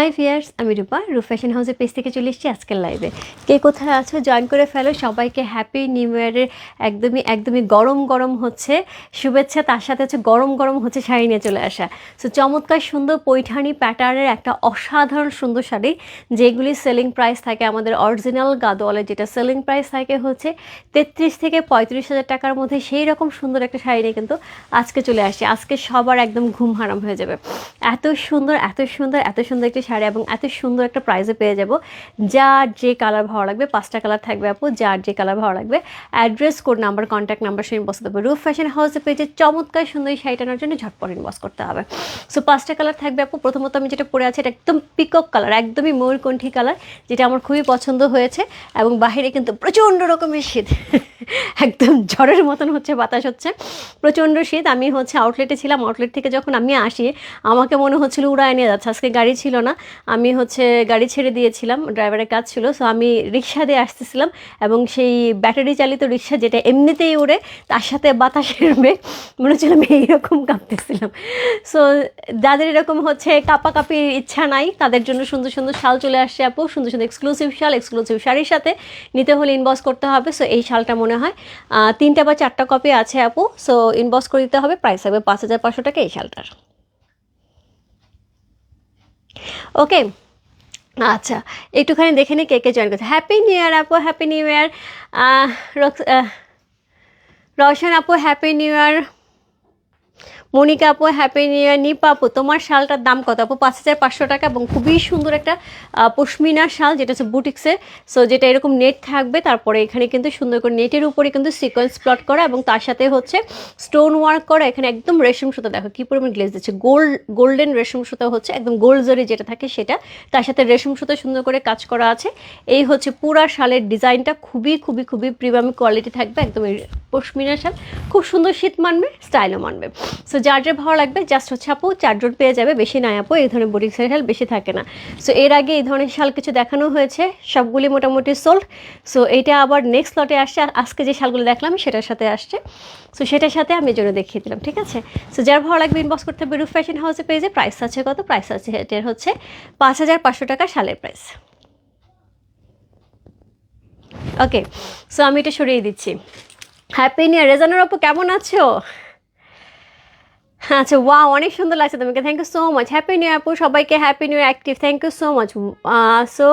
High fierce আমি রূপা। রূপ fashion হাউসের পেজ থেকে চলে এসেছি আজকের লাইভে কে কোথায় আছো? জয়েন করে ফেলো। সবাইকে হ্যাপি নিউ ইয়ারের একদমই একদমই গরম গরম হচ্ছে। শুভেচ্ছা, তার সাথে হচ্ছে গরম গরম হচ্ছে শাড়ি নিয়ে চলে আসা। সো চমৎকার, সুন্দর, পৈঠানি প্যাটার্নের একটা অসাধারণ, সুন্দর শাড়ি, যেগুলি সেলিং প্রাইস থাকে আমাদের অরিজিনাল গাদোয়ালের যেটা সেলিং প্রাইস থাকে হচ্ছে তেত্রিশ থেকে পঁয়ত্রিশ হাজার টাকার মধ্যে সেই রকম সুন্দর একটা শাড়ি নিয়ে কিন্তু আজকে চলে আসে। আজকে সবার একদম ঘুম হারাম হয়ে যাবে। এত সুন্দর এত সুন্দর এত সুন্দর একটি শাড়ি এবং এত সুন্দর একটা প্রাইসে পেয়ে যাব। যার যে কালার ভালো লাগবে, পাঁচটা কালার থাকবে আপু, যার যে কালার ভালো লাগবে। Address code number contact number সে ইনবক্স দেবো। রুফ ফ্যাশন হাউসে পেয়েছে চমৎকার সুন্দর এই শাড়িটা আনার জন্য ঝটপট ইনবক্স করতে হবে। সো পাঁচটা কালার থাকবে আপু। প্রথমত আমি যেটা পরে আছি, এটা একদম পিকক কালার একদমই ময়ূরকণ্ঠী কালার যেটা আমার খুবই পছন্দ হয়েছে। এবং বাহিরে কিন্তু প্রচণ্ড রকমের শীত। একদম ঝড়ের মতন হচ্ছে বাতাস হচ্ছে। প্রচণ্ড শীত, আমি হচ্ছে আউটলেটে ছিলাম। আউটলেট থেকে যখন আমি আসি, আমাকে মনে হচ্ছিল উড়ায় নিয়ে যাচ্ছে। আজকে গাড়ি ছিল না। আমি হচ্ছে গাড়ি ছেড়ে দিয়েছিলাম ড্রাইভারের কাজ ছিল। সো আমি রিক্সা দিয়ে আসতেছিলাম এবং সেই ব্যাটারি চালিত রিক্সা যেটা এমনিতেই উড়ে তার সাথে বাতাসের মেঘ মনে হচ্ছিল আমি এইরকম কাঁপতেছিলাম। সো যাদের এরকম হচ্ছে কাপাকাপির ইচ্ছা নাই, তাদের জন্য সুন্দর সুন্দর শাল চলে আসছে আপু। সুন্দর সুন্দর এক্সক্লুসিভ শাল এক্সক্লুসিভ শাড়ির সাথে। নিতে হলে ইনবক্স করতে হবে। সো এই শালটা মনে হয়। তিনটা বা চারটা কপি আছে আপু সো ইনবক্স করে দিতে হবে প্রাইস হবে পাঁচ হাজার পাঁচশো টাকা এই শালটার। ওকে আচ্ছা একটুখানি দেখে নিই কে কে জয়েন করছে। হ্যাপি নিউ ইয়ার আপু হ্যাপি নিউ ইয়ার রওশন আপু হ্যাপি নিউ ইয়ার মনিকা আপু হ্যাপি নিউ ইয়ার নিপা আপু, তোমার শালটার দাম কত? আপু, পাঁচ হাজার পাঁচশো টাকা এবং খুবই সুন্দর একটা পশমিনা শাল, যেটা হচ্ছে বুটিক্সের। সো যেটা এরকম নেট থাকবে, তারপরে এখানে কিন্তু সুন্দর করে নেটের উপরে কিন্তু সিকোয়েন্স প্লট করা এবং তার সাথে হচ্ছে স্টোন ওয়ার্ক করা, এখানে একদম রেশম সুতা। দেখো কী পরিমাণ গ্লেজ দিচ্ছে। গোল্ড গোল্ডেন রেশম সুতা হচ্ছে, একদম গোল্ড জরি যেটা থাকে সেটা। তার সাথে রেশম সুতা সুন্দর করে কাজ করা আছে। এই হচ্ছে পুরা শালের ডিজাইনটা, খুবই খুবই খুবই প্রিমিয়াম কোয়ালিটি থাকবে, একদম পশমিনা শাল। খুব সুন্দর শীত মানবে স্টাইলও মানবে। সো যার ভালো লাগবে জাস্ট হচ্ছে আপু চারজন পেয়ে যাবে। বেশি নাই আপু, এই ধরনের বুটিক্সের শাল বেশি থাকে না। সো এর আগে এই ধরনের শাল কিছু দেখানো হয়েছে, সবগুলি মোটামুটি সোল্ড সো এইটা আবার নেক্সট লটে আসছে। আর আজকে যে শালগুলো দেখলাম, সেটার সাথে আসছে। সো সেটার সাথে আমি জন্য দেখিয়ে দিলাম, ঠিক আছে? সো যার ভালো লাগবে ইনবক্স করতে হবে রুফ ফ্যাশন হাউসে পেয়েছে প্রাইস আছে কত? প্রাইস আছে, এটার হচ্ছে পাঁচ হাজার পাঁচশো টাকা শালের প্রাইস ওকে সো আমি এটা সরিয়ে দিচ্ছি। হ্যাপি নিউ ইয়ার রেজানোর আপু, কেমন আছো? আচ্ছা ওয়া অনেক সুন্দর লাগছে তোমাকে। Thank you so much happy new আপু। সবাইকে happy new active thank you so much so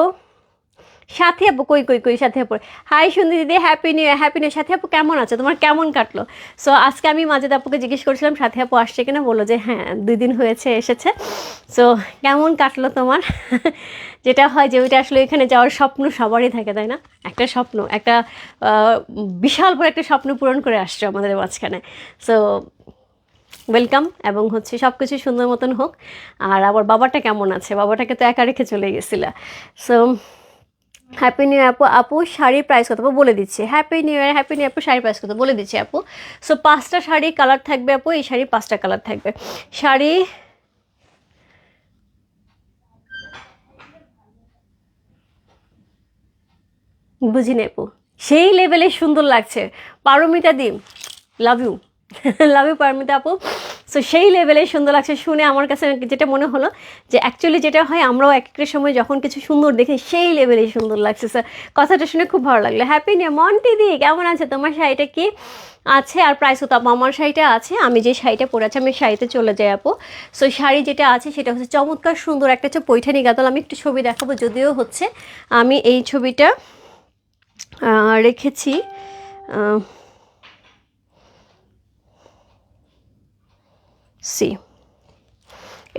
Sathi আপু, কই কই কই, সাথী আপু হাই সুন্দর দিদি হ্যাপি নিউ হ্যাপি নিউ সাথী আপু, কেমন আছে? তোমার কেমন কাটলো? সো আজকে আমি মাঝে আপুকে জিজ্ঞেস করছিলাম, সাথী আপু আসছে কিনা? বলল যে হ্যাঁ দুই দিন হয়েছে, এসেছে। সো কেমন কাটলো তোমার? যেটা হয় যে, ওইটা আসলে এখানে যাওয়ার স্বপ্ন সবারই থাকে, তাই না? একটা স্বপ্ন, একটা বিশাল বড় একটা স্বপ্ন পূরণ করে আসছো আমাদের মাঝখানে। সো ওয়েলকাম এবং হচ্ছে সব কিছু সুন্দর মতন হোক। আর আবার বাবাটা কেমন আছে? বাবাটাকে তো একা রেখে চলে গেছিলা। সো হ্যাপি নিউ আপু। আপু, শাড়ির প্রাইস কত? বলে দিচ্ছি। Happy new year happy new আপু, শাড়ির প্রাইস কত? বলে দিচ্ছি, আপু। সো পাঁচটা শাড়ি কালার থাকবে, আপু। এই শাড়ি পাঁচটা কালার থাকবে। শাড়ি বুঝিনি, আপু। সেই লেভেলে সুন্দর লাগছে। পারমিতা দি love you love you Paromita আপু। সো সেই লেভেলে সুন্দর লাগছে। শুনে আমার কাছে যেটা মনে হলো যে অ্যাকচুয়ালি যেটা হয়, আমরাও এক একটা সময় যখন কিছু সুন্দর দেখি, সেই লেভেলে সুন্দর লাগছে। স্যার কথাটা শুনে খুব ভালো লাগল। হ্যাপি নিউ মন্টি দি, কেমন আছে? তোমার শাড়িটা কি আছে? আর প্রাইস আপু, আমার শাড়িটা আছে। আমি যে শাড়িটা পরে আছি, আমি শাড়িতে চলে যাই আপু। সো শাড়ি যেটা আছে, সেটা হচ্ছে চমৎকার সুন্দর একটা হচ্ছে পৈঠানি গাদল। আমি একটু ছবি দেখাবো, যদিও হচ্ছে। আমি এই ছবিটা রেখেছি সি।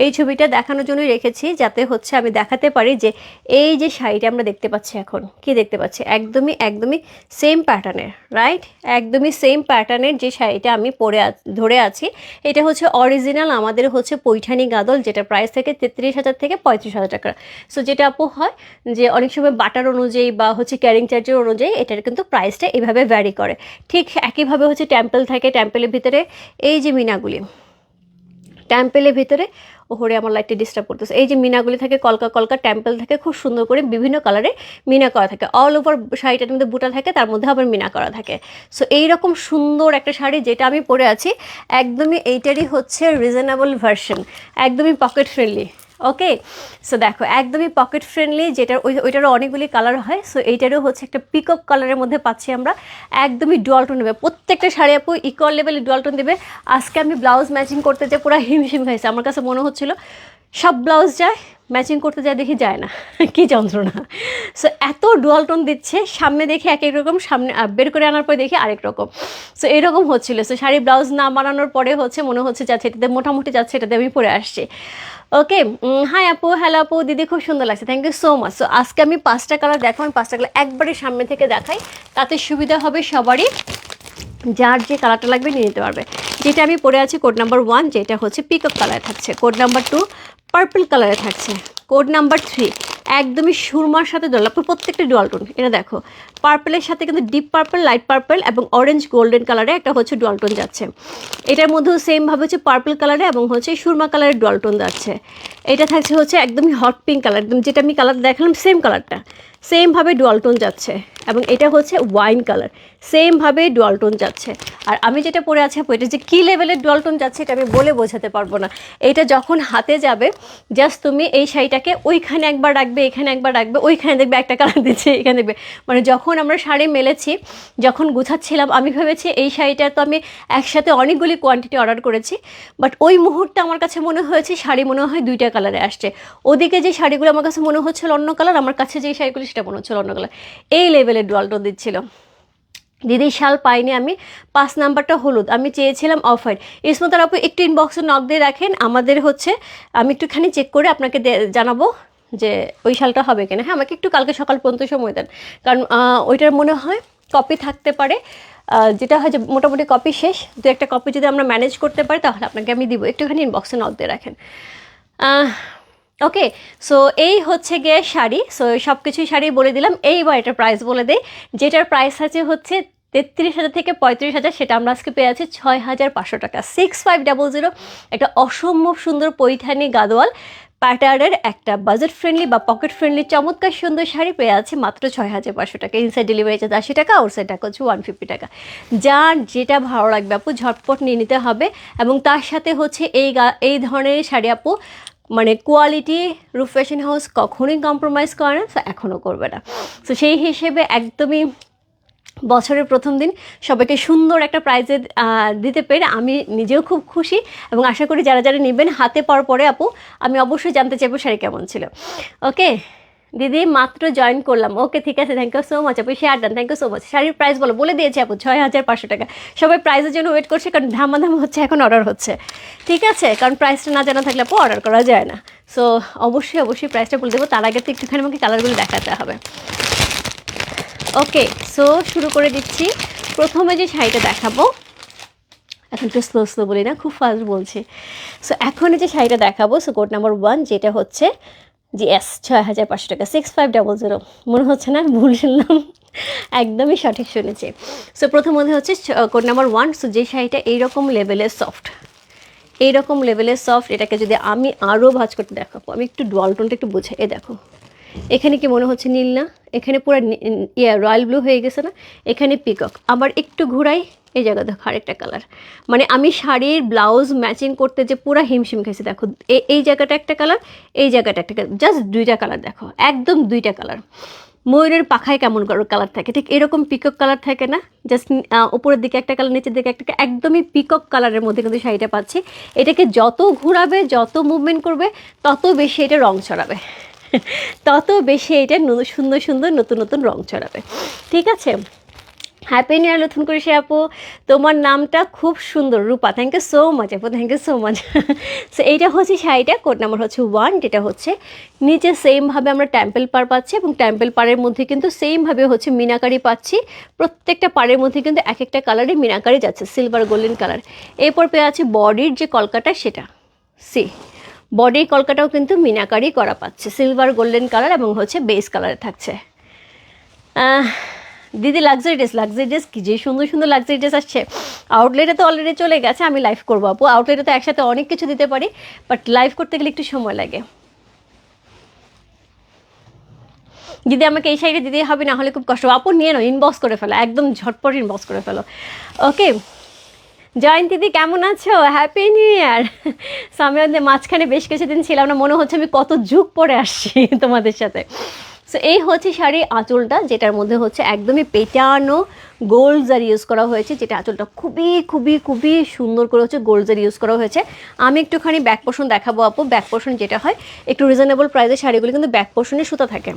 এই ছবিটা দেখানোর জন্যই রেখেছি যাতে হচ্ছে আমি দেখাতে পারি যে এই যে শাড়িটা আমরা দেখতে পাচ্ছি এখন, কি দেখতে পাচ্ছি? একদমই একদমই সেম প্যাটার্নের রাইট একদমই সেম প্যাটার্নের যে শাড়িটা আমি পরে ধরে আছি, এটা হচ্ছে অরিজিনাল আমাদের হচ্ছে পৈঠানি গাদল, যেটা প্রাইস থেকে তেত্রিশ হাজার থেকে পঁয়ত্রিশ হাজার টাকা। সো যেটা আপু হয় যে অনেক সময় বাটার অনুযায়ী বা হচ্ছে ক্যারিং চার্জের অনুযায়ী এটার কিন্তু প্রাইসটা এভাবে ভ্যারি করে। ঠিক একইভাবে হচ্ছে টেম্পল থাকে টেম্পলের ভিতরে এই যে মিনাগুলি টেম্পেলের ভিতরে ওহরে আমার লাইটটা ডিস্টার্ব করতেছে। এই যে মিনাগুলি থাকে, কলকা কলকা ট্যাম্পেল থাকে, খুব সুন্দর করে বিভিন্ন কালারে মিনা করা থাকে। অল ওভার শাড়িটার মধ্যে বুটা থাকে, তার মধ্যে আবার মিনা করা থাকে। সো এইরকম সুন্দর একটা শাড়ি যেটা আমি পরে আছি, একদমই এইটারই হচ্ছে রিজনেবল ভার্সন একদমই পকেট ফ্রেন্ডলি ওকে সো দেখো, একদমই পকেট ফ্রেন্ডলি যেটার ওই, ওইটারও অনেকগুলি কালার হয় সো এইটারও হচ্ছে একটা পিকক কালারের মধ্যে পাচ্ছি আমরা। একদমই ডুয়ালটন দেবে প্রত্যেকটা শাড়ি আপু ইকুয়াল লেভেলে ডুয়ালটন দেবে। আজকে আমি ব্লাউজ ম্যাচিং করতে যে পুরো হিমশিম হয়েছে, আমার কাছে মনে হচ্ছিল সব ব্লাউজ যায় ম্যাচিং করতে যায়, দেখি যায় না। কি যন্ত্রণা। সো এত ডুয়ালটন দিচ্ছে, সামনে দেখি এক এক রকম, সামনে বের করে আনার পরে দেখি আরেক রকম। সো এরকম হচ্ছিল। সো শাড়ি ব্লাউজ না বানানোর পরে হচ্ছে মনে হচ্ছে যাচ্ছে এটাতে মোটামুটি যাচ্ছে, এটাতে আমি পরে আসছি। ওকে হাই আপু হ্যালো আপু, দিদি খুব সুন্দর লাগছে thank you so much so আজকে আমি পাঁচটা কালার দেখাবো, আমি পাঁচটা কালার একবারে সামনে থেকে দেখাই। তাতে সুবিধা হবে সবারই, যার যে কালারটা লাগবে নিয়ে নিতে পারবে। যেটা আমি পরে আছি কোড নাম্বার ওয়ান যেটা হচ্ছে পিকআপ কালার থাকছে। কোড নাম্বার টু পার্পল কালারে থাকছে। কোড নাম্বার থ্রি, একদমই সুরমার সাথে ডলার প্রত্যেকটা ডুয়ালটন এটা দেখো পার্পেলের সাথে কিন্তু ডিপ পার্পেল লাইট পার্পল এবং অরেঞ্জ গোল্ডেন কালারে একটা হচ্ছে ডুয়ালটন যাচ্ছে। এটার মধ্যেও সেমভাবে হচ্ছে পার্পল কালারে এবং হচ্ছে সুরমা কালারের ডুয়ালটন যাচ্ছে। এটা থাকছে হচ্ছে একদমই হট পিঙ্ক কালার একদম যেটা আমি কালার দেখালাম সেম কালারটা সেমভাবে ডুয়ালটন যাচ্ছে এবং এটা হচ্ছে ওয়াইন কালার সেমভাবে ডুয়ালটন যাচ্ছে। আর আমি যেটা পরে আছি এটা যে কী লেভেলের ডুয়ালটন যাচ্ছে এটা আমি বলে বোঝাতে পারব না। এটা যখন হাতে যাবে জাস্ট তুমি এই শাড়িটাকে ওইখানে একবার রাখবে, এখানে একবার রাখবে, ওইখানে দেখবে একটা কালার দিচ্ছে, এখানে দেখবে। মানে যখন আমরা শাড়ি মেলেছি, যখন গুছাচ্ছিলাম, আমি ভেবেছি এই শাড়িটা তো আমি একসাথে অনেকগুলি কোয়ান্টিটি অর্ডার করেছি বাট ওই মুহূর্তে আমার কাছে মনে হয়েছে শাড়ি মনে হয় দুইটা কালারে আসছে। ওদিকে যে শাড়িগুলো আমার কাছে মনে হচ্ছিল অন্য কালার আমার কাছে যে শাড়িগুলো সেটা মনে হচ্ছিল অন্য কালার এই লেভেলের ডুয়ালটন দিচ্ছিল। দিদি শাল পাইনি আমি, পাঁচ নাম্বারটা হলুদ, আমি চেয়েছিলাম অফ হোয়াইট ইসমতার আপু, একটু ইনবক্সে নক দিয়ে রাখেন, আমাদের হচ্ছে, আমি একটুখানি চেক করে আপনাকে জানাব যে ওই শালটা হবে কিনা। হ্যাঁ আমাকে একটু কালকে সকাল পর্যন্ত সময় দেন। কারণ ওইটার মনে হয় কপি থাকতে পারে। যেটা হয় যে মোটামুটি কপি শেষ। দু একটা কপি যদি আমরা ম্যানেজ করতে পারি, তাহলে আপনাকে আমি দিব। একটুখানি ইনবক্সে নক দিয়ে রাখেন। ওকে সো এই হচ্ছে গিয়ে শাড়ি। সো সব কিছুই শাড়ি বলে দিলাম। এইবার এটার প্রাইস বলে দেয় যেটার প্রাইস আছে হচ্ছে তেত্রিশ হাজার থেকে পঁয়ত্রিশ হাজার, সেটা আমরা আজকে পেয়ে আছি ছয় হাজার পাঁচশো টাকা। সিক্স ফাইভ ডাবল জিরো একটা অসম্ভব সুন্দর পৈঠানি গাদোয়াল। প্যাটার্নের একটা বাজেট ফ্রেন্ডলি বা পকেট ফ্রেন্ডলি চমৎকার সুন্দর শাড়ি পেয়ে আছে মাত্র ছয় হাজার পাঁচশো টাকা। ইনসাইড ডেলিভারি চার্জ আশি টাকা আউটসাইড টাকা হচ্ছে ওয়ান ফিফটি টাকা। যার যেটা ভালো লাগবে আপু, ঝটপট নিয়ে নিতে হবে। এবং তার সাথে হচ্ছে এই এই ধরনের শাড়ি আপু মানে কোয়ালিটি রুফ ফ্যাশন হাউস কখনোই কম্প্রোমাইজ করে না সো এখনও করবে না। সো সেই হিসেবে একদমই বছরের প্রথম দিন সবাইকে সুন্দর একটা প্রাইজে দিতে পেরে আমি নিজেও খুব খুশি এবং আশা করি যারা যারা নেবেন হাতে পর পরে আপু, আমি অবশ্যই জানতে চাইব শাড়ি কেমন ছিল। ওকে দিদি, মাত্র জয়েন করলাম। ওকে, ঠিক আছে থ্যাংক ইউ সো মাচ আপু share done thank you so much শাড়ির প্রাইস বলো, বলে দিয়েছি আপু ছয় হাজার পাঁচশো টাকা। সবাই প্রাইসের জন্য ওয়েট করছে, কারণ ধামাধাম হচ্ছে, এখন অর্ডার হচ্ছে। ঠিক আছে, কারণ প্রাইসটা না জানা থাকলে আপু অর্ডার করা যায় না। সো অবশ্যই অবশ্যই প্রাইসটা বলে দেবো। তার আগে তো একটুখানি আমাকে কালারগুলো দেখাতে হবে। ওকে সো শুরু করে দিচ্ছি। প্রথমে যে শাড়িটা দেখাবো, এখন একটু স্লো স্লো বলি না, খুব ফাস্ট বলছি। সো এখন যে শাড়িটা দেখাবো সো কোড নাম্বার ওয়ান যেটা হচ্ছে জি, এস, ছয় হাজার পাঁচশো টাকা সিক্স ফাইভ ডাবল জিরো মনে হচ্ছে না ভুল শুনলাম একদমই সঠিক শুনেছি। সো প্রথম মধ্যে হচ্ছে কোড নাম্বার ওয়ান সো যে শাড়িটা এইরকম লেভেলের সফট এইরকম লেভেলের সফট এটাকে যদি আমি আরও ভাজ করতে দেখাবো, আমি একটু ডলটনটা একটু বুঝে এ দেখো। এখানে কি মনে হচ্ছে নীল না? এখানে পুরো ইয়ে রয়্যাল ব্লু হয়ে গেছে না? এখানে পিকক আবার একটু ঘুরাই, এই জায়গা দেখো, আরেকটা কালার মানে আমি শাড়ির ব্লাউজ ম্যাচিং করতে যে পুরো হিমশিম খেয়েছি দেখো এই জায়গাটা একটা কালার এই জায়গাটা একটা কালার জাস্ট দুইটা কালার দেখো, একদম দুইটা কালার ময়ূরের পাখায় কেমন কালার থাকে? ঠিক এরকম পিকক কালার থাকে না? জাস্ট উপরের দিকে একটা কালার নিচের দিকে একটা, একদমই পিকক কালারের মধ্যে কিন্তু শাড়িটা পাচ্ছি। এটাকে যত ঘোরাবে, যত মুভমেন্ট করবে, তত বেশি এটা রং ছড়াবে। তত বেশি এটা সুন্দর সুন্দর নতুন নতুন রং ছড়াবে। ঠিক আছে? হ্যাপি নিউ ইয়ার নতুন করে সে আপু। তোমার নামটা খুব সুন্দর, Rupa. Thank you so much আপু। Thank you so much so এইটা হচ্ছে শাড়িটা কোড নাম্বার হচ্ছে ওয়ান যেটা হচ্ছে নিচে সেমভাবে আমরা টেম্পল পার পাচ্ছি এবং টেম্পল পাড়ের মধ্যে কিন্তু সেমভাবে হচ্ছে মিনাকারি পাচ্ছি। প্রত্যেকটা পাড়ের মধ্যে কিন্তু এক একটা কালারে মিনাকারি যাচ্ছে সিলভার গোল্ডেন কালার এরপর পেয়ে আছে বডির যে কলকাটা, সেটা। সি বডির কলকাটাও কিন্তু মিনাকারি করা পাচ্ছে। সিলভার গোল্ডেন কালার এবং হচ্ছে বেস কালারে থাকছে। দিদি লাক্সারি ড্রেস লাক্সারি ড্রেস কি যে সুন্দর সুন্দর লাক্সারি ড্রেস আসছে। আউটলেটে তো অলরেডি চলে গেছে, আমি লাইভ করব আপু। আউটলেটে তো একসাথে অনেক কিছু দিতে পারি বাট লাইভ করতে গেলে একটু সময় লাগে। দিদি, আমাকে এই শাড়িটা দিতে হবে, না হলে খুব কষ্ট। আপু, নিয়ে নাও ইনবক্স করে ফেলো, একদম ঝটপট ইনবক্স করে ফেলো। ওকে জয়ন্তী দিদি, কেমন আছো? হ্যাপি নিউ ইয়ার সো আমি মাঝখানে বেশ কিছুদিন ছিলাম না, মনে হচ্ছে আমি কত যুগ পরে আসছি তোমাদের সাথে। সো এই হচ্ছে শাড়ি আঁচলটা, যেটার মধ্যে হচ্ছে একদমই পেটানো গোল্ড জার ইউজ করা হয়েছে, যেটা আঁচলটা খুবই খুবই খুবই সুন্দর করে হচ্ছে গোল্ড জার ইউজ করা হয়েছে। আমি একটুখানি ব্যাক পোর্শন দেখাবো আপু। ব্যাক পোর্শন যেটা হয়, একটু রিজনেবল প্রাইসের শাড়িগুলো কিন্তু ব্যাক পোর্শনে সুতা থাকে।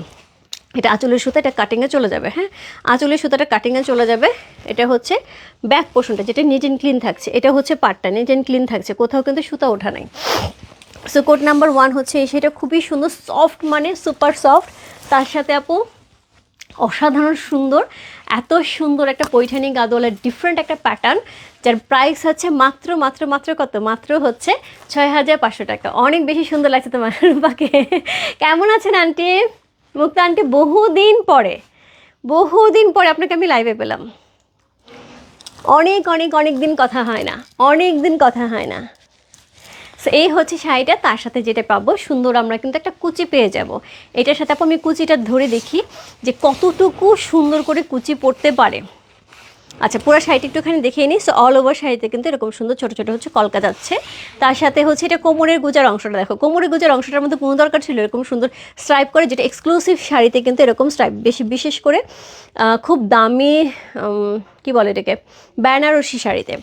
এটা আঁচলের সুতা, এটা কাটিংয়ে চলে যাবে হ্যাঁ? আঁচলের সুতাটা কাটিংয়ে চলে যাবে। এটা হচ্ছে ব্যাক পোর্শনটা যেটা নিট অ্যান্ড ক্লিন থাকছে। এটা হচ্ছে পার্টটা নিট অ্যান্ড ক্লিন থাকছে। কোথাও কিন্তু সুতা ওঠা নাই। সো কোড নাম্বার ওয়ান হচ্ছে সেটা খুবই সুন্দর সফট মানে সুপার সফট তার সাথে আপু, অসাধারণ সুন্দর, এত সুন্দর একটা পৈঠানি গাদোয়ালের ডিফারেন্ট একটা প্যাটার্ন যার প্রাইস হচ্ছে মাত্র মাত্র মাত্র কত? মাত্র হচ্ছে ছয় হাজার পাঁচশো টাকা। অনেক বেশি সুন্দর লাগছে তোমার রূপাকে কেমন আছেন আন্টি মুক্তা আন্টি বহুদিন পরে বহুদিন পরে আপনাকে আমি লাইভে পেলাম। অনেক অনেক অনেক দিন কথা হয় না, অনেক দিন কথা হয় না। সো এই হচ্ছে শাড়িটা, তার সাথে যেটা পাবো, সুন্দর আমরা কিন্তু একটা কুচি পেয়ে যাব। এটার সাথে আপু আমি কুচিটা ধরে দেখি যে কতটুকু সুন্দর করে কুচি পড়তে পারে। আচ্ছা পুরো শাড়িটা একটুখানি দেখিয়ে নিই। সো অল ওভার শাড়িতে কিন্তু এরকম সুন্দর ছোটো ছোটো হচ্ছে কলকা যাচ্ছে। তার সাথে হচ্ছে এটা কোমরের গুজার অংশটা। দেখো, কোমরের গুজার অংশটার মধ্যে কোনো দরকার ছিল, এরকম সুন্দর স্ট্রাইপ করে, যেটা এক্সক্লুসিভ শাড়িতে কিন্তু এরকম স্ট্রাইপ বেশি, বিশেষ করে খুব দামি কি বলে এটাকে? বেনারসি শাড়িতে।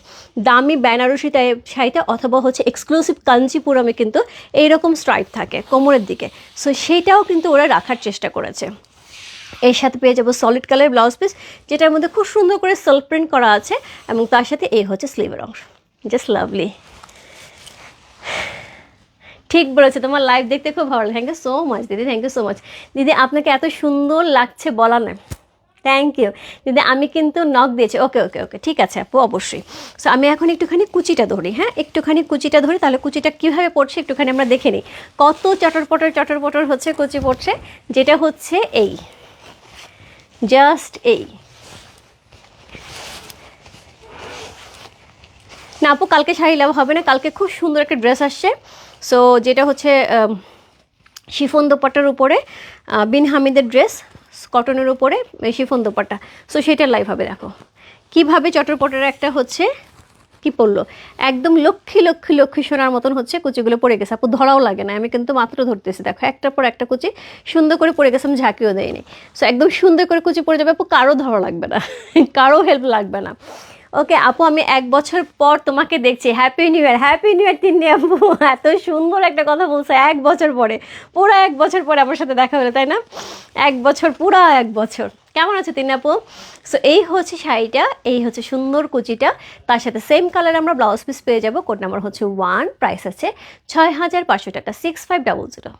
দামি বেনারসি টাইপ শাড়িতে অথবা হচ্ছে এক্সক্লুসিভ কাঞ্চিপুরমে কিন্তু এইরকম স্ট্রাইপ থাকে কোমরের দিকে। সো সেইটাও কিন্তু ওরা রাখার চেষ্টা করেছে। এর সাথে পেয়ে যাব সলিড কালার ব্লাউজ পিস যেটার মধ্যে খুব সুন্দর করে সেলফ প্রিন্ট করা আছে, এবং তার সাথে এই হচ্ছে স্লিভের অংশ। জাস্ট লাভলি ঠিক বলেছে, তোমার লাইভ দেখতে খুব ভালো লাগে। থ্যাংক ইউ সো মাচ দিদি থ্যাংক ইউ সো মাচ দিদি, আপনাকে এত সুন্দর লাগছে বলা না। থ্যাংক ইউ দিদি, আমি কিন্তু নখ দিয়েছি। ওকে ওকে ওকে ঠিক আছে আপু, অবশ্যই। সো আমি এখন একটুখানি কুচিটা ধরি হ্যাঁ? একটুখানি কুচিটা ধরি, তাহলে কুচিটা কীভাবে পড়ছে একটুখানি আমরা দেখে নিই। কত চটর পটর চটর পটর হচ্ছে, কুচি পড়ছে, যেটা হচ্ছে এই। জাস্ট এই না আপু, কালকে শাড়ি লাভ হবে না। কালকে খুব সুন্দর একটা ড্রেস আসছে। সো যেটা হচ্ছে শিফন দোপাট্টার উপরে বিন হামিদের ড্রেস কটনের উপরে শিফন দোপাট্টা। সো সেটা লাইভ হবে, দেখো। কীভাবে চটরপটের একটা হচ্ছে কি পড়ল? একদম লক্ষ্মী লক্ষ্মী লক্ষ্মী সোনার মতন হচ্ছে কুচিগুলো পড়ে গেছে। আপু, ধরাও লাগে না, আমি কিন্তু মাত্র ধরতেছি। দেখো, একটার পর একটা কুচি সুন্দর করে পড়ে গেছে, আমি ঝাঁকিও দেয়নি সো একদম সুন্দর করে কুচি পড়ে যাবে, আপু, কারও ধরা লাগবে না, কারও হেল্প লাগবে না। ওকে আপু, আমি এক বছর পর তোমাকে দেখছি। Happy new year happy new year Tinni আপু। এত সুন্দর একটা কথা বলছে, এক বছর পরে, পুরো এক বছর পরে আমার সাথে দেখা হলো, তাই না? এক বছর, পুরা এক বছর। কেমন আছে তিন আপু? সো এই হচ্ছে শাড়িটা, এই হচ্ছে সুন্দর কুচিটা। তার সাথে সেম কালার আমরা ব্লাউজ পিস পেয়ে যাব। কোড নাম্বার হচ্ছে ওয়ান প্রাইস আছে ছয় হাজার পাঁচশো টাকা six five double zero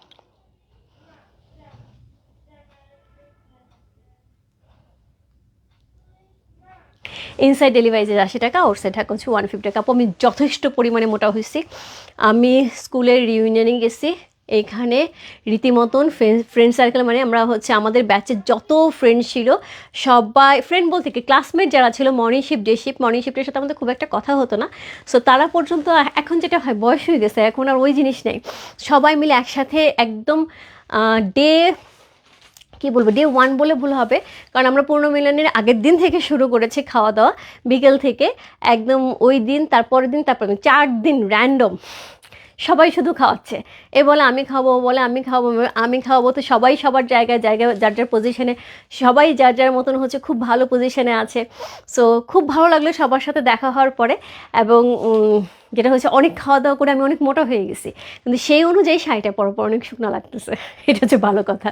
inside delivery আশি টাকা আউটসাইড ঢাকা হচ্ছে ওয়ান ফিফটি টাকা। আমি যথেষ্ট পরিমাণে মোটা হয়েছি। আমি স্কুলের রিউনিয়নে গেছি। এইখানে রীতিমতন ফ্রেন্ড ফ্রেন্ড সার্কেল মানে আমরা হচ্ছে আমাদের ব্যাচের যত ফ্রেন্ড ছিল, সবাই ফ্রেন্ড বলতে কি? ক্লাসমেট যারা ছিল morning shift day shift morning শিফটের সাথে আমাদের খুব একটা কথা হতো না। সো তারা পর্যন্ত এখন যেটা হয়, বয়স হয়ে গেছে, এখন আর ওই জিনিস নেই। সবাই মিলে একসাথে একদম ডে কি বলব ডে ওয়ান বলে ভুল হবে, কারণ আমরা পূর্ণ মিলনের আগের দিন থেকে শুরু করেছি খাওয়া দাওয়া, বিকেল থেকে। একদম ওই দিন, তারপরের দিন তারপর চার দিন র্যান্ডম সবাই শুধু খাওয়াচ্ছে। এ বলে আমি খাব বলে আমি খাব আমি খাওয়াবো তো সবাই সবার জায়গায় জায়গায়, যার যার পজিশনে সবাই যার যার মতন হচ্ছে খুব ভালো পজিশনে আছে। সো খুব ভালো লাগল সবার সাথে দেখা হওয়ার পরে এবং যেটা হচ্ছে অনেক খাওয়া দাওয়া করে আমি অনেক মোটা হয়ে গেছি। কিন্তু সেই অনুযায়ী শাড়িটা পর পর অনেক শুকনো লাগতেছে। এটা হচ্ছে ভালো কথা।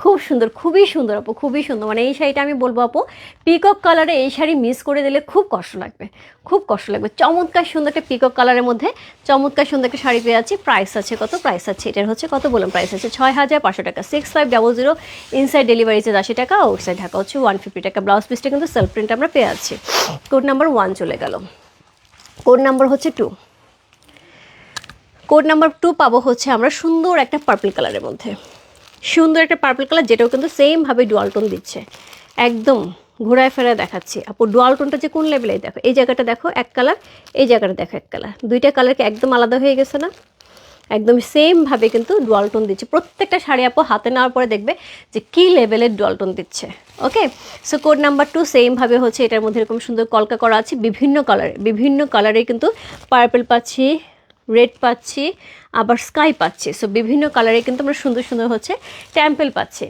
খুব সুন্দর, খুবই সুন্দর আপু, খুবই সুন্দর। মানে এই শাড়িটা আমি বলব আপু পিকক কালারে এই শাড়ি মিস করে দিলে খুব কষ্ট লাগবে। খুব কষ্ট লাগবে। চমৎকার সুন্দর একটা পিকক কালারের মধ্যে চমৎকার সুন্দর একটা শাড়ি পেয়ে আছি প্রাইস আছে কত? প্রাইস আছে, এটার হচ্ছে কত বললাম? প্রাইস আছে ছয় হাজার পাঁচশো টাকা। Six five double zero inside delivery charge আশি টাকা আউটসাইড ঢাকা হচ্ছে ওয়ান ফিফটি টাকা। ব্লাউজ পিসটা কিন্তু সেলফ প্রিন্ট আমরা পেয়ে আছি কোড নাম্বার ওয়ান চলে গেল। কোড নাম্বার হচ্ছে টু কোড নাম্বার টু পাবো হচ্ছে আমরা সুন্দর একটা পার্পল কালারের মধ্যে। সুন্দর একটা পার্পল কালার যেটাও কিন্তু সেমভাবে ডুয়ালটোন দিচ্ছে। একদম ঘোরায় ফেরায় দেখাচ্ছি। আপু ডুয়ালটোনটা যে কোন লেভেলে দেখো। এই জায়গাটা দেখো এক কালার এই জায়গাটা দেখো এক কালার দুইটা কালারকে একদম আলাদা হয়ে গেছে না? একদম সেমভাবে কিন্তু ডুয়ালটন দিচ্ছে। প্রত্যেকটা শাড়ি আপু হাতে নেওয়ার পরে দেখবে যে কী লেভেলের ডুয়ালটন দিচ্ছে। Okay so code number two সেমভাবে হচ্ছে। এটার মধ্যে এরকম সুন্দর কলকা করা আছে, বিভিন্ন কালারে বিভিন্ন কালারে কিন্তু পার্পল পাচ্ছি রেড পাচ্ছি, আবার স্কাই পাচ্ছি। সো বিভিন্ন কালারে কিন্তু আমরা সুন্দর সুন্দর হচ্ছে ট্যাম্পেল পাচ্ছি।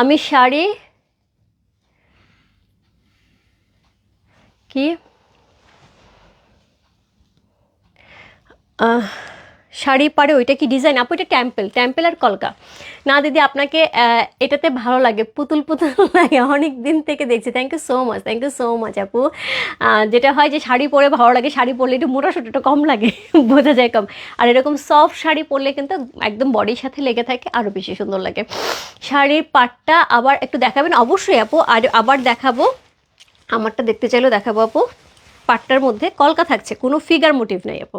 আমি শাড়ি কি? শাড়ি পারে, ওইটা কি ডিজাইন আপু, এটা ট্যাম্পেল ট্যাম্পেল আর কলকা। না, দিদি, আপনাকে এটাতে ভালো লাগে, পুতুল পুতুল লাগে অনেক দিন থেকে দেখছি। Thank you so much thank you so much আপু। যেটা হয় যে, শাড়ি পরে ভালো লাগে, শাড়ি পরলে একটু মোটা সোটা কম লাগে, বোঝা যায় কম। আর এরকম সফট শাড়ি পরলে কিন্তু একদম বডির সাথে লেগে থাকে আরও বেশি সুন্দর লাগে। শাড়ির পাটটা আবার একটু দেখাবেন? অবশ্যই, আপু, আর আবার দেখাবো। আমারটা দেখতে চাইলেও দেখাবো, আপু। পাটটার মধ্যে কলকা থাকছে। কোনো ফিগার মোটিভ নেই, আপু।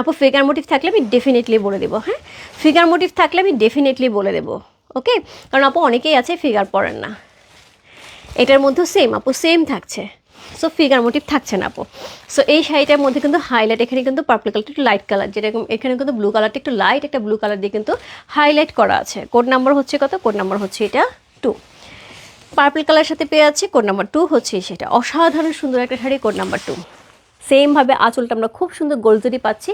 আপু ফিগার মোটিভ থাকলে আমি ডেফিনেটলি বলে দেবো হ্যাঁ? ফিগার মোটিভ থাকলে আমি ডেফিনেটলি বলে দেবো ওকে কারণ আপু, অনেকেই আছে ফিগার পড়েন না। এটার মধ্যেও সেম আপু সেম থাকছে। সো ফিগার মোটিভ থাকছে না, আপু। সো এই শাড়িটার মধ্যে কিন্তু হাইলাইট এখানে কিন্তু পার্পল কালারটা একটু লাইট কালার যেরকম এখানে কিন্তু ব্লু কালারটা একটু লাইট একটা ব্লু কালার দিয়ে কিন্তু হাইলাইট করা আছে। কোড নাম্বার হচ্ছে কত? কোড নাম্বার হচ্ছে এটা টু পার্পল কালার সাথে পেয়ে যাচ্ছি কোড নাম্বার টু হচ্ছে সেটা। অসাধারণ সুন্দর একটা শাড়ি কোড নাম্বার টু সেমভাবে আঁচলটা আমরা খুব সুন্দর গোলজরি পাচ্ছি।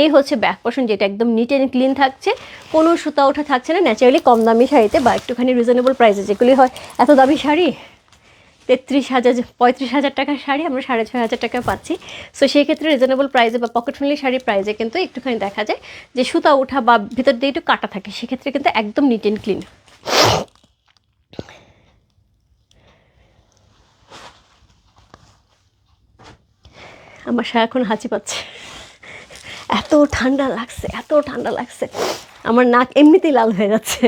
এই হচ্ছে ব্যাক পোর্শন যেটা একদম নিট অ্যান্ড ক্লিন থাকছে। কোনো সুতা ওঠা থাকছে না ন্যাচারালি কম দামি শাড়িতে বা একটুখানি রিজনেবল প্রাইসে যেগুলি হয়। এত দামি শাড়ি? তেত্রিশ হাজার, পঁয়ত্রিশ হাজার টাকার শাড়ি আমরা সাড়ে ছয় হাজার টাকা পাচ্ছি। সো সেই ক্ষেত্রে রিজনেবল প্রাইসে বা পকেট ফ্রেন্ডলি শাড়ির প্রাইসে কিন্তু একটুখানি দেখা যায় যে সুতা ওঠা বা ভিতর দিয়ে একটু কাটা থাকে, সেক্ষেত্রে কিন্তু একদম নিট অ্যান্ড ক্লিন আমার সারাক্ষণ হাঁচি পাচ্ছে। এত ঠান্ডা লাগছে, এত ঠান্ডা লাগছে। আমার নাক এমনিতেই লাল হয়ে যাচ্ছে।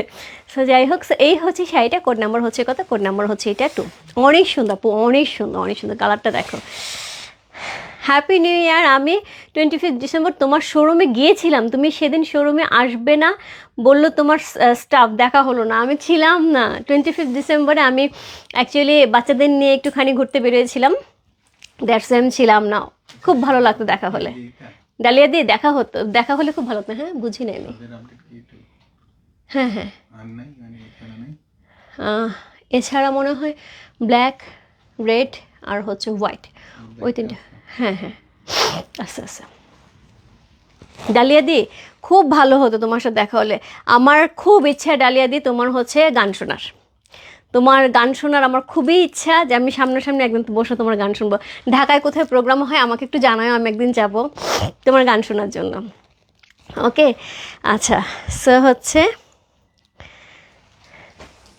সো যাই হোক এই হচ্ছে শাড়িটা কোড নাম্বার হচ্ছে কত? কোড নাম্বার হচ্ছে এটা টু অনেক সুন্দর, আপু, অনেক সুন্দর অনেক সুন্দর কালারটা দেখো। হ্যাপি নিউ ইয়ার আমি টোয়েন্টি ফিফথ ডিসেম্বর তোমার শোরুমে গিয়েছিলাম। তুমি সেদিন শোরুমে আসবে না বলল তোমার স্টাফ দেখা হলো না। আমি ছিলাম না। টোয়েন্টি ফিফথ ডিসেম্বরে আমি অ্যাকচুয়ালি বাচ্চাদের নিয়ে একটুখানি ঘুরতে বেরিয়েছিলাম। দ্যাটস আমি ছিলাম না। খুব ভালো লাগতো দেখা হলে। ডালিয়া দিয়ে দেখা হতো দেখা হলে খুব ভালো হতো হ্যাঁ বুঝি নাই আমি। হ্যাঁ হ্যাঁ। এছাড়া মনে হয় ব্ল্যাক রেড আর হচ্ছে হোয়াইট ওই তিনটা। হ্যাঁ হ্যাঁ। আচ্ছা আচ্ছা। ডালিয়া দি খুব ভালো হতো তোমার সাথে দেখা হলে। আমার খুব ইচ্ছা ডালিয়া দি তোমার হচ্ছে গান শোনার। তোমার গান শোনার আমার খুবই ইচ্ছা যে আমি সামনাসামনি একদিন বসে তোমার গান শুনব। ঢাকায় কোথায় প্রোগ্রাম হয় আমাকে একটু জানাও আমি একদিন যাব তোমার গান শোনার জন্য। ওকে আচ্ছা সো হচ্ছে,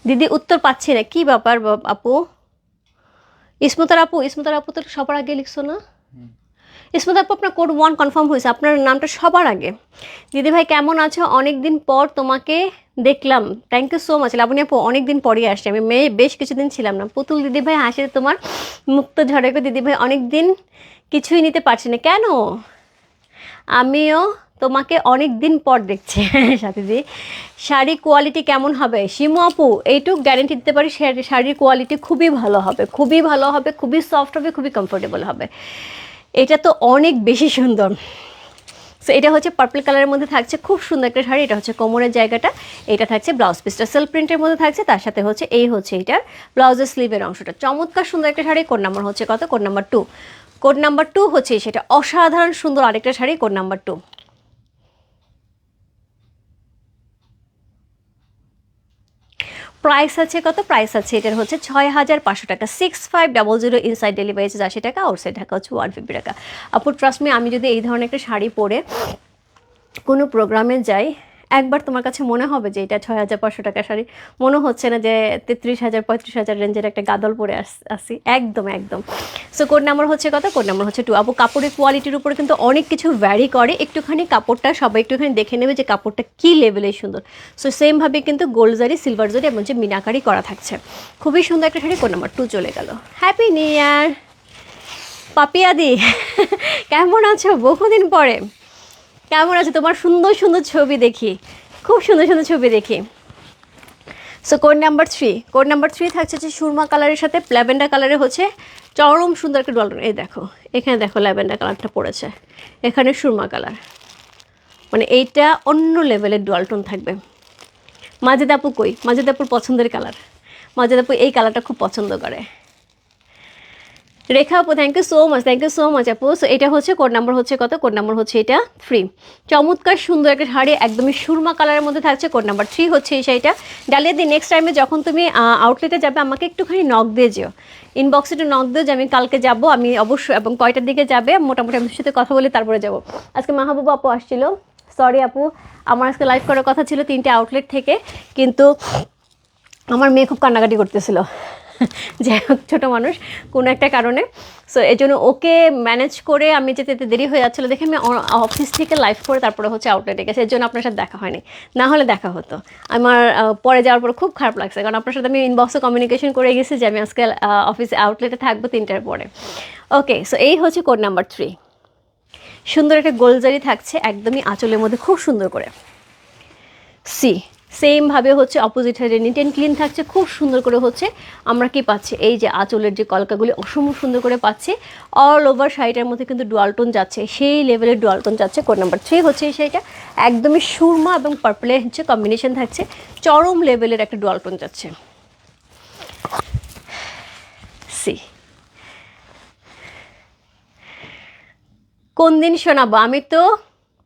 দিদি উত্তর পাচ্ছি না, কি ব্যাপার আপু? ইসমতার আপু ইসমতার আপু তো সবার আগে লিখছো না? ইসমত আপু আপনার কোড ওয়ান কনফার্ম হয়েছে, আপনার নামটা সবার আগে। দিদি ভাই কেমন আছো? অনেক দিন পর তোমাকে দেখলাম। Thank you so much Laboni আপু অনেক দিন পরই আসছে। আমি মেয়ে, বেশ কিছুদিন ছিলাম না। পুতুল দিদি ভাই তোমার মুক্ত ঝড়েকে দিদি ভাই অনেক দিন কিছুই নিতে পারছি না। কেন? আমিও তোমাকে অনেক দিন পর দেখছি। সাথীদি শাড়ি কোয়ালিটি কেমন হবে? শিমু আপু, এইটুক গ্যারেন্টি দিতে পারি শাড়ি- শাড়ির কোয়ালিটি খুবই ভালো হবে। খুবই ভালো হবে, খুবই সফট হবে, খুবই কমফোর্টেবল হবে। এটা তো অনেক বেশি সুন্দর। সো এটা হচ্ছে পার্পল কালারের মধ্যে থাকছে, খুব সুন্দর একটা শাড়ি। এটা হচ্ছে কোমরের জায়গাটা, এটা থাকছে ব্লাউজ পিসটা সেল প্রিন্টের মধ্যে থাকছে, তার সাথে হচ্ছে এই হচ্ছে এটার ব্লাউজের স্লিভের অংশটা। চমৎকার সুন্দর একটা শাড়ি। কোড নাম্বার হচ্ছে কত? Code number two code number two হচ্ছে সেটা অসাধারণ সুন্দর আরেকটা sari code number two price আছে কত? প্রাইস আছে এটার হচ্ছে ছয় হাজার পাঁচশো টাকা। Six five double zero inside delivery charge আশি টাকা আউটসাইড ঢাকা হচ্ছে ওয়ান ফিফটি টাকা। আপুর ট্রাস্ট আমি যদি এই ধরনের একটা শাড়ি পরে কোনো প্রোগ্রামে যাই একবার তোমার কাছে মনে হবে যে এটা ছয় হাজার পাঁচশো টাকা শাড়ি, মনে হচ্ছে না যে তেত্রিশ হাজার, পঁয়ত্রিশ হাজার রেঞ্জের একটা গাদল পরে আস, আসি। একদম একদম। সো কোড নাম্বার হচ্ছে কথা কোড নাম্বার হচ্ছে টু আপু, কাপড়ের কোয়ালিটির উপরে কিন্তু অনেক কিছু ভ্যারি করে। একটুখানি কাপড়টা সবাই একটুখানি দেখে নেবে যে কাপড়টা কী লেভেলের সুন্দর। সো সেমভাবে কিন্তু গোল্ড জারি সিলভার জারি এবং যে মিনাকারি করা থাকছে। খুবই সুন্দর একটা শাড়ি কোড নাম্বার টু চলে গেল। হ্যাপি নিউ ইয়ার পাপিয়াদি, কেমন আছো? বহুদিন পরে। কেমন আছে তোমার? সুন্দর সুন্দর ছবি দেখি। খুব সুন্দর সুন্দর ছবি দেখি। So code number three code number three থাকছে যে সুরমা কালারের সাথে ল্যাভেন্ডার কালারে হচ্ছে চরম সুন্দর একটা ডল এই দেখো, এখানে দেখো ল্যাভেন্ডার কালারটা পড়েছে। এখানে সুরমা কালার মানে এইটা অন্য লেভেলের ডুয়ালটন থাকবে। মাজেদ আপু কই? মাজেদ আপুর পছন্দের কালার মাজেদ আপু এই কালারটা খুব পছন্দ করে। রেখা আপু thank you so much thank you so much আপু। সো এটা হচ্ছে কোড নাম্বার হচ্ছে কত? কোড নাম্বার হচ্ছে এটা থ্রি চমৎকার সুন্দর একটা শাড়ি, একদমই সুরমা কালারের মধ্যে থাকছে কোড নাম্বার থ্রি হচ্ছে এই শাড়িটা। ডালিয়া দিন নেক্সট টাইমে যখন তুমি আউটলেটে যাবে, আমাকে একটুখানি নক দিয়ে যেও। ইনবক্সে একটু নক দিও যে আমি কালকে যাব, আমি অবশ্যই এবং কয়টার দিকে যাবে, মোটামুটি আমার সাথে কথা বলে তারপরে যাব। আজকে মাহবুবা আপু আসছিল। সরি আপু, আমার আজকে লাইভ করার কথা ছিল তিনটে আউটলেট থেকে, কিন্তু আমার মেয়ে খুব কান্নাকাটি করতেছিল। যাই হোক, ছোটো মানুষ, কোনো একটা কারণে। সো এই জন্য ওকে ম্যানেজ করে আমি যেতে যেতে দেরি হয়ে যাচ্ছিল, দেখে আমি অফিস থেকে লাইভ করে তারপরে হচ্ছে আউটলেটে গেছে। এর জন্য আপনার সাথে দেখা হয়নি। না হলে দেখা হতো। আমার পরে যাওয়ার পর খুব খারাপ লাগছে, কারণ আপনার সাথে আমি ইনবক্সে কমিউনিকেশন করে গেছি যে আমি আজকে অফিসে আউটলেটে থাকব তিনটার পরে। ওকে সো এই হচ্ছে কোড নাম্বার থ্রি সুন্দর একটা গোলজারি থাকছে, একদমই আঁচলের মধ্যে, খুব সুন্দর করে। সি সেমভাবে হচ্ছে অপোজিট সাইডে নিট অ্যান্ড ক্লিন থাকছে, খুব সুন্দর করে হচ্ছে আমরা কি পাচ্ছি? এই যে আঁচলের যে কলকাগুলি অসম্ভব সুন্দর করে পাচ্ছি। অল ওভার শাড়িটার মধ্যে কিন্তু ডুয়ালটন যাচ্ছে, সেই লেভেলের ডুয়ালটন যাচ্ছে কোড নাম্বার থ্রি হচ্ছে এই শাড়িটা একদমই সুরমা এবং পার্পলের হচ্ছে কম্বিনেশন থাকছে, চরম লেভেলের একটা ডুয়ালটন যাচ্ছে। সি কোন দিন শোনাবো? আমি তো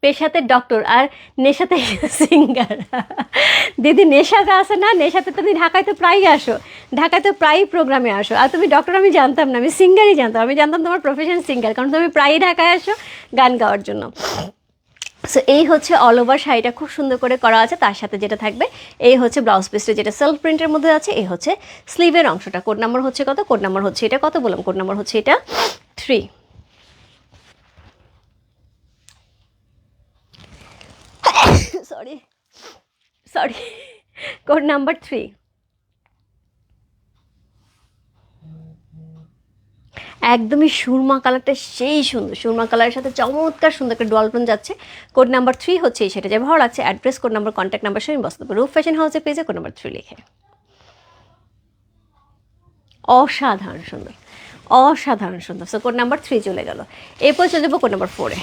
পেশাতে ডক্টর আর নেশাতে সিঙ্গার। দিদি, নেশাতে আসে না? নেশাতে তুমি ঢাকায় তো প্রায়ই আসো। ঢাকায় তো প্রায়ই প্রোগ্রামে আসো। আর তুমি ডক্টর, আমি জানতাম না। আমি সিঙ্গারই জানতাম। আমি জানতাম তোমার প্রফেশন সিঙ্গার কারণ তুমি প্রায়ই ঢাকায় আসো গান গাওয়ার জন্য। সো এই হচ্ছে অল ওভার শাড়িটা খুব সুন্দর করে করা আছে। তার সাথে যেটা থাকবে, এই হচ্ছে ব্লাউজ পিসটা যেটা সেলফ প্রিন্টের মধ্যে আছে। এই হচ্ছে স্লিভের অংশটা। কোড নাম্বার হচ্ছে কত? কোড নাম্বার হচ্ছে এটা কত বললাম? কোড নাম্বার হচ্ছে এটা three sorry sorry code number three একদমই সুরমা কালারটা সেই সুন্দর। সুরমা কালারের সাথে চমৎকার সুন্দর একটা ডলটন যাচ্ছে। কোড নাম্বার থ্রি হচ্ছে সেটা যে ভালো লাগছে address code number contact number সঙ্গে বসতে রূপ ফ্যাশন হাউসে পেজে কোড নাম্বার থ্রি লিখে। অসাধারণ সুন্দর। অসাধারণ সুন্দর। সো কোড নাম্বার থ্রি চলে গেল। এরপর চলে যাব কোড নাম্বার ফোরে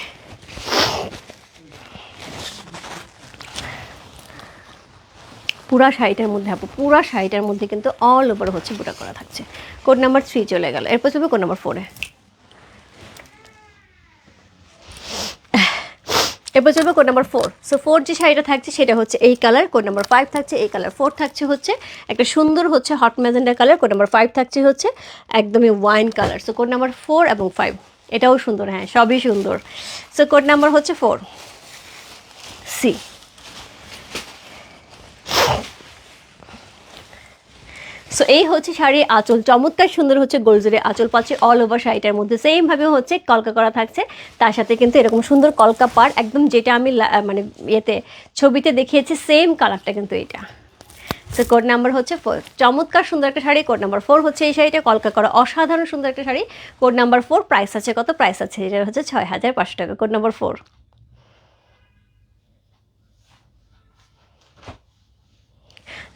পুরা শাড়িটার মধ্যে আপু পুরা শাড়িটার মধ্যে কিন্তু অল ওভার হচ্ছে বুটা করা থাকছে। কোড নাম্বার থ্রি চলে গেল। এরপর চলবে কোড নাম্বার ফোরে এরপর চলবে code number four so four যে শাড়িটা থাকছে, সেটা হচ্ছে এই কালার কোড নাম্বার ফাইভ থাকছে, এই কালার ফোর থাকছে হচ্ছে, একটা সুন্দর হচ্ছে hot magenta colour code number five থাকছে হচ্ছে একদমই wine colour so code number four এবং ফাইভ এটাও সুন্দর হ্যাঁ সবই সুন্দর। সো কোড নাম্বার হচ্ছে ফোর সি সো এই হচ্ছে শাড়ির আঁচল। চমৎকার সুন্দর হচ্ছে গোলজোরে আঁচল পাচ্ছে অল ওভার শাড়িটার মধ্যে। সেমভাবে হচ্ছে কলকা করা থাকছে। তার সাথে কিন্তু এরকম সুন্দর কলকা পার একদম যেটা আমি মানে ইয়েতে, ছবিতে দেখিয়েছি সেম কালারটা কিন্তু এটা। সো কোড নাম্বার হচ্ছে ফোর চমৎকার সুন্দর একটা শাড়ি কোড নাম্বার ফোর হচ্ছে এই শাড়িটা। কলকা করা অসাধারণ সুন্দর একটা sari. Code number four price আছে কত? প্রাইস আছে, এটা হচ্ছে ছয় হাজার পাঁচশো টাকা। কোড নাম্বার ফোর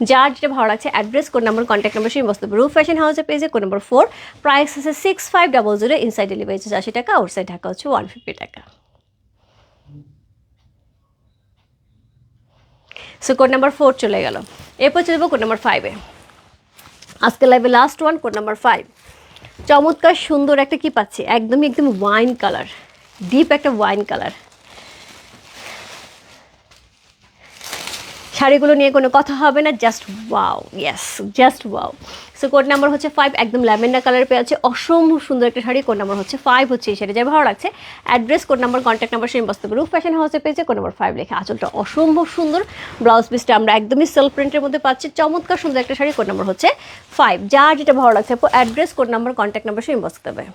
যার যেটা ভালো লাগছে address code number contact number সেই বস্তু রুফ ফ্যাশন হাউসের পেজে কোন নাম্বার ফোর প্রাইস আছে six five double zero inside delivery charge আশি টাকা আউটসাইড ঢাকা হচ্ছে ওয়ান ফিফটি টাকা। সো কোড নাম্বার ফোর চলে গেল। এরপর চলে চলবো কোড নাম্বার ফাইভে আজকে লাইভে last one code number five চমৎকার, সুন্দর একটা কি পাচ্ছি? একদমই একদম ওয়াইন কালার ডিপ একটা ওয়াইন কালার শাড়িগুলো নিয়ে কোনো কথা হবে না just wow yes just wow so code number হচ্ছে ফাইভ একদম ল্যাভেন্ডার কালার পেয়ে আছে অসম্ভব সুন্দর একটা শাড়ি কোড নাম্বার হচ্ছে ফাইভ হচ্ছে এই শাড়ি যা ভালো লাগছে। Address code number contact number সেই বস্তু রূপ ফ্যাশন হাউসে পেয়েছে কোড নাম্বার ফাইভ লেখা। আঁচলটা অসম্ভব সুন্দর ব্লাউজ পিসটা আমরা একদমই সেলফ প্রিন্টের মধ্যে পাচ্ছি, চমৎকার সুন্দর একটা শাড়ি কোড নাম্বার হচ্ছে ফাইভ যার যেটা ভালো লাগছে address code number contact number সেই বসতে হবে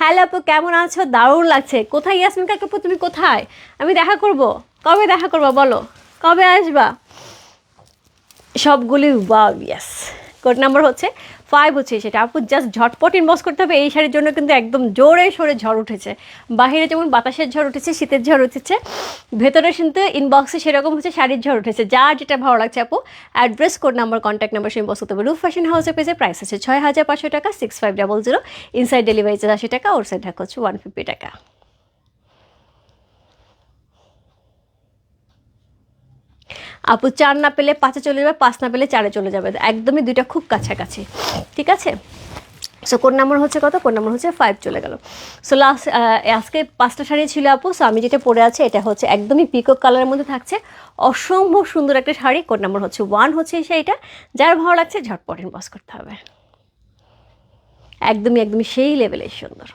হ্যালো, আপু, কেমন আছো? দারুণ লাগছে। কোথায় ইয়াসমিন কাকু তুমি কোথায়? আমি দেখা করব। কবে দেখা করব, বলো। কবে আসবা? সবগুলি ওয়াও ইয়াস কোড নাম্বার হচ্ছে ফাইভ হচ্ছে সেটা। আপু জাস্ট ঝটপট ইনবক্স করতে হবে। এই শাড়ির জন্য কিন্তু একদম জোরে সোরে ঝড় উঠেছে। বাহিরে যেমন বাতাসের ঝড় উঠেছে, শীতের ঝড় উঠেছে, ভেতরে কিন্তু ইনবক্সে সেরকম হচ্ছে শাড়ির ঝড় উঠেছে। যার যেটা ভালো লাগছে আপু address code number contact number সেই করতে হবে। রুফ ফ্যাশন হাউসের পেজে প্রাইস আছে ছয় হাজার পাঁচশো টাকা six five double zero inside delivery charge আশি টাকা ওর সাইড ঢাকা হচ্ছে ওয়ান ফিফটি টাকা। আপু চার না পেলে পাঁচে চলে যাবে, পাঁচ না পেলে চারে চলে যাবে। একদমই দুইটা খুব কাছাকাছি। ঠিক আছে? সো কোন নাম্বার হচ্ছে কত? কোন নাম্বার হচ্ছে ফাইভ চলে গেল। সো লাস্ট আজকে পাঁচটা শাড়ি ছিল আপু। সো আমি যেটা পরে আছে, এটা হচ্ছে একদমই পিকক কালারের মধ্যে থাকছে। অসম্ভব সুন্দর একটা শাড়ি। কোন নাম্বার হচ্ছে ওয়ান হচ্ছে এই শাড়িটা। যার ভালো লাগছে ঝটপট বস করতে হবে। একদমই একদমই সেই লেভেলের সুন্দর।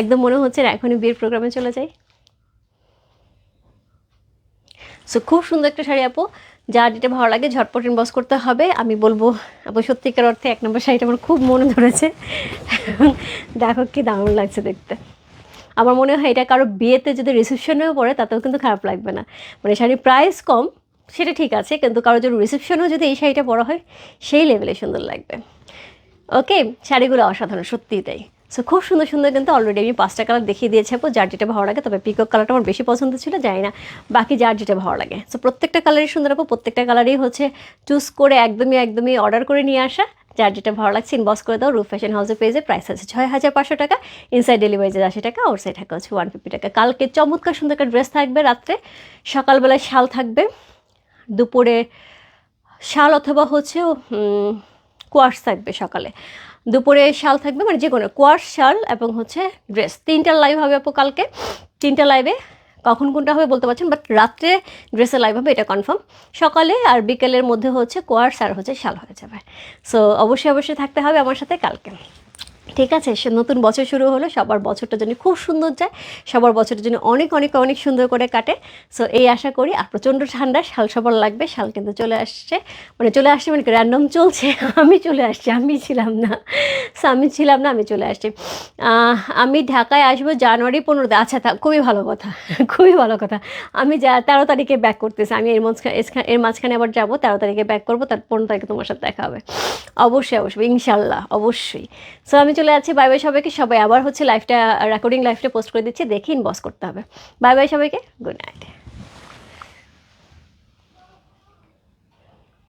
একদম মনে হচ্ছে এখনই বিয়ের প্রোগ্রামে চলে যাই। সো খুব সুন্দর একটা শাড়ি আপু। যা যেটা ভালো লাগে, ঝটপট ইনবক্স করতে হবে। আমি বলব, আপু, সত্যিকার অর্থে এক নম্বর শাড়িটা আমার খুব মনে ধরেছে। দেখো কি দারুণ লাগছে দেখতে। আমার মনে হয় এটা কারও বিয়েতে যদি রিসেপশনেও পড়ে তাতেও কিন্তু খারাপ লাগবে না। মানে শাড়ির প্রাইস কম, সেটা ঠিক আছে, কিন্তু কারও যদি রিসেপশনেও যদি এই শাড়িটা পরা হয়, সেই লেভেলে সুন্দর লাগবে। ওকে শাড়িগুলো অসাধারণ, সত্যিই তাই। সো খুব সুন্দর সুন্দর কিন্তু অলরেডি আমি পাঁচটা কালার দেখিয়ে দিয়েছি আপু, যার যেটা ভালো লাগে, তবে পিকক কালারটা আমার বেশি পছন্দ ছিল, জানি না, বাকি যার যেটা ভালো লাগে। সো প্রত্যেকটা কালারই সুন্দর আপু, প্রত্যেকটা কালারই হচ্ছে চুজ করে একদমই একদমই অর্ডার করে নিয়ে আসা। যার যেটা ভালো লাগছে ইনবক্স করে দাও রুফ ফ্যাশন হাউসের পেজে প্রাইস আছে ছয় হাজার পাঁচশো টাকা ইনসাইড ডেলিভারি চার্জ আশি টাকা আউটসাইড টাকা হচ্ছে ওয়ান ফিফটি টাকা। কালকে চমৎকার, সুন্দর একটা ড্রেস থাকবে রাত্রে, সকালবেলায় শাল থাকবে, দুপুরে শাল অথবা হচ্ছে কোয়াশ থাকবে সকালে। দুপুরে শাল থাকবে মানে যে কোনো কোয়াশ শাল এবং হচ্ছে ড্রেস। তিনটা লাইভ হবে আপু কালকে। তিনটা লাইভে কখন কোনটা হবে বলতে পারছেন বাট রাত্রে ড্রেসে লাইভ হবে, এটা কনফার্ম সকালে আর বিকেলের মধ্যে হচ্ছে কোয়ার্স আর হচ্ছে শাল হয়ে যাবে। সো অবশ্যই অবশ্যই থাকতে হবে আমার সাথে কালকে। ঠিক আছে, সে নতুন বছর শুরু হলো, সবার বছরটা যেন খুব সুন্দর যায়, সবার বছরটা যেন অনেক অনেক অনেক সুন্দর করে কাটে। সো এই আশা করি, আর প্রচণ্ড ঠান্ডা, শাল সবার লাগবে, শাল কিন্তু চলে আসছে। মানে চলে আসছে মানে র্যান্ডম চলছে, আমি চলে আসছি, আমি ছিলাম না। সো আমি ছিলাম না, আমি চলে আসছি। আমি ঢাকায় আসব জানুয়ারি পনেরোতে আচ্ছা তা খুবই ভালো কথা, খুবই ভালো কথা। আমি যা, তেরো তারিখে ব্যাক করতেছি, আমি এর মাঝখানে এর মাঝখানে আবার যাব, তেরো তারিখে ব্যাক করব, তার পনেরো তারিখে তোমার সাথে দেখা হবে। অবশ্যই অবশ্যই, ইনশাল্লাহ, অবশ্যই। সো আমি চলে যাচ্ছি। বাই বাই সবাইকে। সবাই আবার হচ্ছে লাইফটা রেকর্ডিং লাইফটা পোস্ট করে দিচ্ছে। দেখে ইনবক্স করতে হবে। বাই বাই সবাইকে। Good night